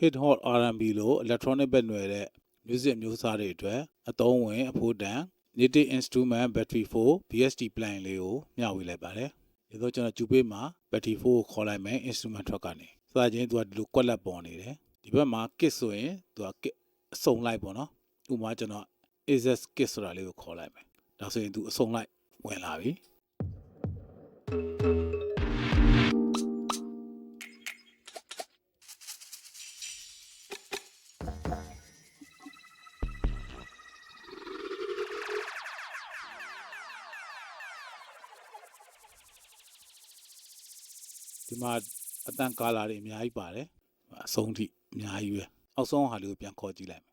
hip hop R&B လို့ electronic ဘက်နွယ်တဲ့ music မျိုးစားတွေအတွက်အသုံးဝင်အဖို့တန် native instrument battery 4 BSD plan လေးကိုမျှဝေလိုက်ပါတယ်။ဒီတော့ကျွန်တော်ကျူပေးမှာ battery 4ကိုခေါ်လိုက်မယ် instrument ထွက်ကနေ။စသချင်းသူကဒီလိုကွက်လက်ပေါ်နေတယ်။ဒီဘက်မှာ kit ဆိုရင်သူက kit အစုံလိုက်ပေါ့နော်။ဥပမာကျွန်တော် AZS kit ဆိုတာလေးကိုခေါ်လိုက်မယ်။ဒါဆိုရင်သူအစုံလိုက်ဝင်လာပြီ။ ဒီမှာအတန်ကာလာတွေအများကြီးပါတယ်အဆုံးထိအများကြီးပဲအောက်ဆုံးဟာလေးကိုပြန်ခေါ်ကြည့်လိုက်မယ်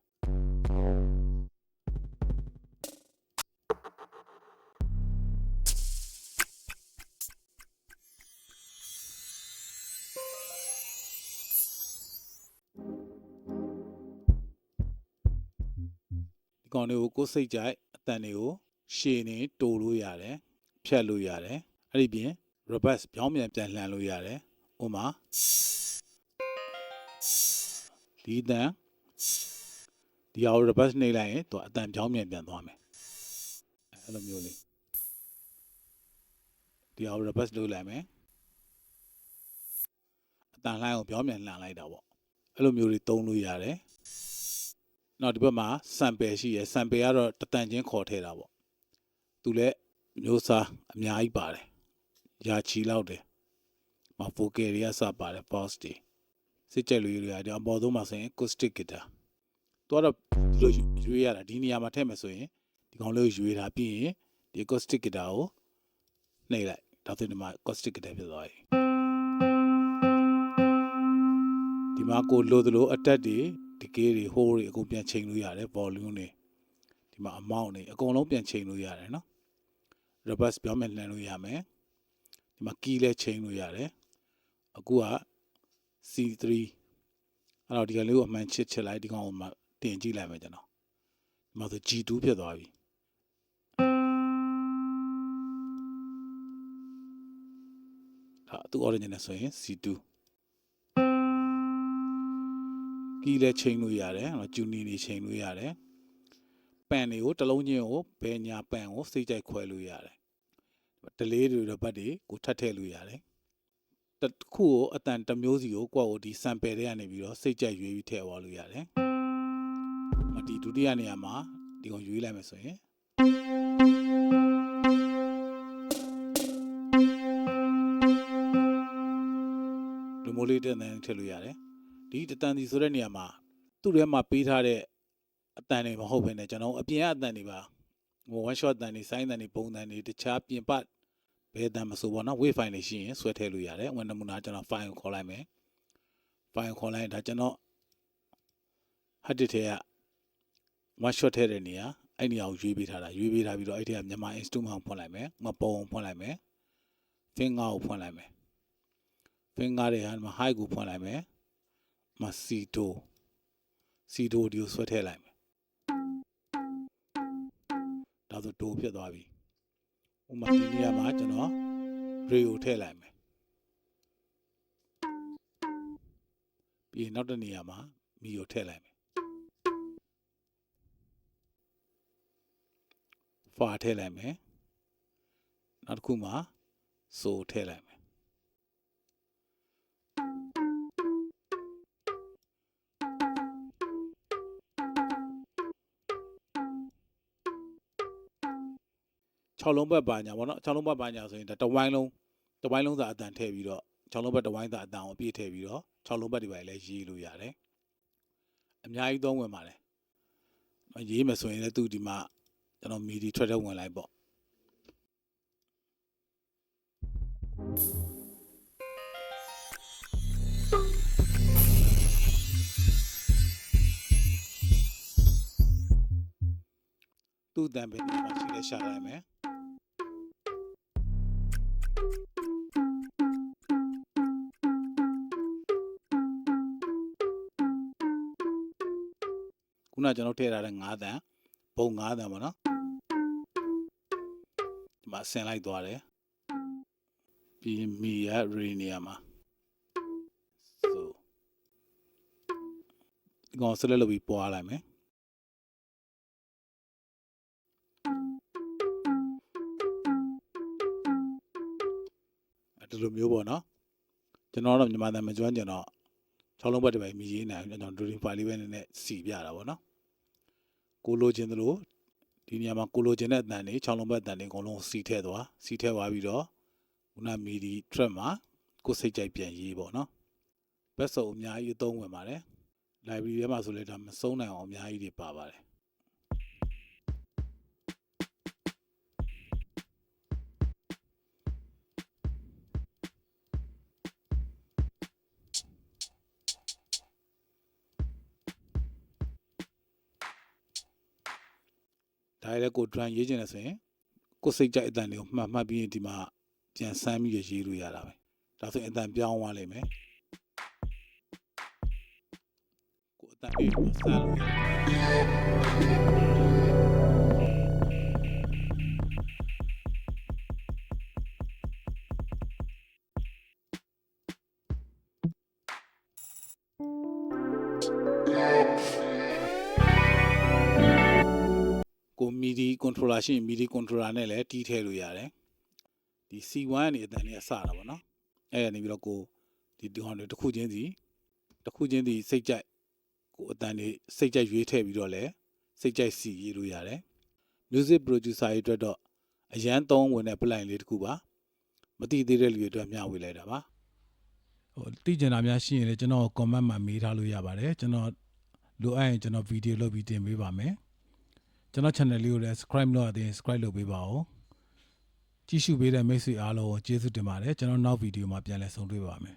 ဒီကောင်တွေကိုကိုယ်စိတ်ကြိုက်အတန်တွေကိုရှည်နေတိုးလို့ရတယ်ဖြတ်လို့ရတယ်အဲ့ဒီပြင် reverse ပြောင်းပြန်ပြန်လှန်လို့ရတယ်ဥပမာဒီအတန်ဒီအောင် reverse နှိပ်လိုက်ရင်သူအတန်ပြောင်းပြန်ပြန်သွားမယ်အဲ့လိုမျိုးလေးဒီအောင် reverse လုပ်လိုက်မယ်အတန်လှန်ကိုပြောင်းပြန်လှန်လိုက်တာပေါ့အဲ့လိုမျိုးတွေသုံးလို့ရတယ်နောက်ဒီဘက်မှာ sample ရှိရယ် sample ကတော့တတန်ချင်းခေါ်ထည့်တာပေါ့သူလည်းမျိုးစားအများကြီးပါတယ် ရာချီလောက်တယ်။မဖိုကယ်တွေကစပါတယ် boss တွေစစ်ကြက်လူတွေရတယ်အပေါ်ဆုံးမှာဆိုရင် acoustic guitar ။တော့ဒီလိုရွေးရတာဒီနေရာမှာထည့်မယ်ဆိုရင်ဒီကောင်လေးကိုရွေးတာပြီးရင်ဒီ acoustic guitar ကိုနှိပ်လိုက်ဒါဆိုရင်ဒီမှာ acoustic guitar ဖြစ်သွားပြီ။ဒီမှာကိုလိုသလိုအတက်တွေဒီကေးတွေဟိုးတွေအကုန်ပြန်ချိန်လို့ရတယ် volume တွေဒီမှာ amount တွေအကုန်လုံးပြန်ချိန်လို့ရတယ်နော်။ reverse ပြောင်းမယ်လှန်လို့ရမယ်။ ဒီမှာ key လဲချိန်လို့ရတယ်အခုက C3 အဲ့တော့ဒီကလေးကိုအမှန်ချစ်ချစ်လိုက်ဒီကောင်ကိုမှတင်ကြည့်လိုက်မယ်ကျွန်တော်ဒီမှာဆို G2 ဖြစ်သွားပြီဒါသူ original ဆိုရင် C2 ကီးလဲချိန်လို့ရတယ်အဲ့တော့ဂျူနီနေချိန်လို့ရတယ်ပန်တွေကိုတစ်လုံးချင်းကိုဘယ်ညာပန်ကိုစိတ်ကြိုက်ခွဲလို့ရတယ် ဒလေးတွေတော့ဘတ်တွေကိုထပ်ထည့်လို့ရတယ်တစ်ခုကိုအတန်တစ်မျိုးစီကိုကိုယ့်ကိုဒီ sample တွေကနေပြီးတော့စိတ်ကြိုက်ရွေးပြီးထည့်သွားလို့ရတယ်။မဒီဒုတိယနေရာမှာဒီကောင်ရွေးလိုက်မယ်ဆိုရင်ဒီမိုလေးတဲ့တန်ထည့်လို့ရတယ်။ဒီတတန်စီဆိုတဲ့နေရာမှာသူ့ထဲမှာပေးထားတဲ့အတန်တွေမဟုတ်ဘဲနဲ့ကျွန်တော်အပြင်ကအတန်တွေပါဟို one shot တန်နေဆိုင်းတန်နေပုံတန်နေတခြားပြင်ပတ် ဘယ်တန်မဆိုပေါ့နော် wave file တွေရှိရင်ဆွဲထည့်လို့ရတယ်ဝင်နမူနာကျွန်တော် file ကိုခေါ်လိုက်မယ် file ကိုခေါ်လိုက်ရင်ဒါကျွန်တော် hard disk ထဲက one shot ထည့်တဲ့နေရာအဲ့နေရာကိုရွေးပေးထားတာရွေးပေးထားပြီးတော့အဲ့ဒီကမြန်မာ instrument ကိုဖွင့်လိုက်မယ်မပုံကိုဖွင့်လိုက်မယ် finger ကိုဖွင့်လိုက်မယ် finger တွေဟာဒီမှာ high ကိုဖွင့်လိုက်မယ်မ C2 C2 ဒီကိုဆွဲထည့်လိုက်မယ်ဒါဆိုတိုးဖြစ်သွားပြီ ဥပမာဒီနေရာမှာကျွန်တော်ရေကိုထည့်လိုက်မယ်ပြီးရင်နောက်တစ်နေရာမှာမီကိုထည့်လိုက်မယ်ဖာထည့်လိုက်မယ်နောက်တစ်ခုမှာဆိုထည့်လိုက်မယ် 6လုံးဘက်ပါညာဗောနော်6လုံးဘက်ပါညာဆိုရင်ဒါတစ်ဝိုင်းလုံးတစ်ဝိုင်းလုံးသာအတန်ထည့်ပြီးတော့6လုံးဘက်တစ်ဝိုင်းသာအတန်ကိုအပြည့်ထည့်ပြီးတော့6လုံးဘက်ဒီပိုင်းလည်းရေးလို့ရတယ်အများကြီးသုံးဝင်ပါတယ်ရေးမယ်ဆိုရင်လည်းသူဒီမှာကျွန်တော်မီဒီထွက်တဲ့ဝင်လိုက်ပေါ့သူ့တန်ပင်ဒီမှာရှိလဲရှာလိုက်မယ် ခုနကျွန်တော်ထည့်ထားတဲ့9တန်ဘုံ9တန်ပေါ့နော်ဒီမှာဆင်လိုက်သွားတယ်ပြီးရင်မီရရီနေရာမှာဆိုဒီကောင်ဆက်လက်လုပ်ပြီးပွားလိုက်မယ် ဒီလိုမျိုးပေါ့နော်ကျွန်တော်တော့မြန်မာတန်မကျွမ်းကျင်တော့၆လုံးဘက်တစ်ပိုင်မြည်ရေးနိုင်ကျွန်တော်ဒူရင်ဖိုင်လေးပဲနည်းနည်းစီပြတာပေါ့နော်ကိုလိုချင်သလိုဒီနေရာမှာကိုလိုချင်တဲ့အတန်တွေ၆လုံးဘက်အတန်တွေအကုန်လုံးစီထည့်သွားစီထည့်သွားပြီးတော့ခုနမီဒီ track မှာကိုယ်စိတ်ကြိုက်ပြန်ရေးပေါ့နော်ဘက်စုံအများကြီးအသုံးဝင်ပါတယ် library ထဲမှာဆိုလဲဒါမဆုံးနိုင်အောင်အများကြီးတွေပါပါတယ် ဒါရလည်းကို drum ရေးချင်တယ်ဆိုရင်ကိုယ်စိတ်ကြိုက်အတန်တွေကိုမှတ်မှတ်ပြီးရင်ဒီမှာပြန်ဆမ်းပြီးရရေးလို့ရတာပဲဒါဆိုရင်အတန်ပြောင်းသွားလိမ့်မယ်ကိုယ်အတန်လေးကိုဆမ်းလို့ရတယ် ကိုမီဒီကွန်ထရိုလာရှိရင်မီဒီကွန်ထရိုလာနဲ့လည်းတီးထည့်လို့ရတယ်ဒီ C1 ကနေအတန်လေးအစတာပေါ့နော်အဲ့ရနေပြီးတော့ကိုဒီဒီဟောင်းတွေတစ်ခုချင်းစီတစ်ခုချင်းစီစိတ်ကြိုက်ကိုအတန်လေးစိတ်ကြိုက်ရွေးထည့်ပြီးတော့လည်းစိတ်ကြိုက်စီရေးလို့ရတယ် music producer တွေအတွက်တော့အရန်သုံးဝင်တဲ့ plan လေးတစ်ခုပါမတိသေးတဲ့လူတွေအတွက်မျှဝေလိုက်တာပါဟိုတိကျင်တာများရှိရင်လည်းကျွန်တော် comment မှာမေးထားလို့ရပါတယ်ကျွန်တော်လိုအပ်ရင်ကျွန်တော်ဗီဒီယိုလုပ်ပြီးတင်ပေးပါမယ် ကျွန်တော် channel လေးကိုလည်း subscribe လုပ်ရသေးရင် subscribe လုပ်ပေးပါဦးကြည့်ရှုပေးတဲ့မိတ်ဆွေအားလုံးကိုကျေးဇူးတင်ပါတယ်ကျွန်တော်နောက်ဗီဒီယိုမှာပြန်လည်ဆုံတွေ့ပါမယ်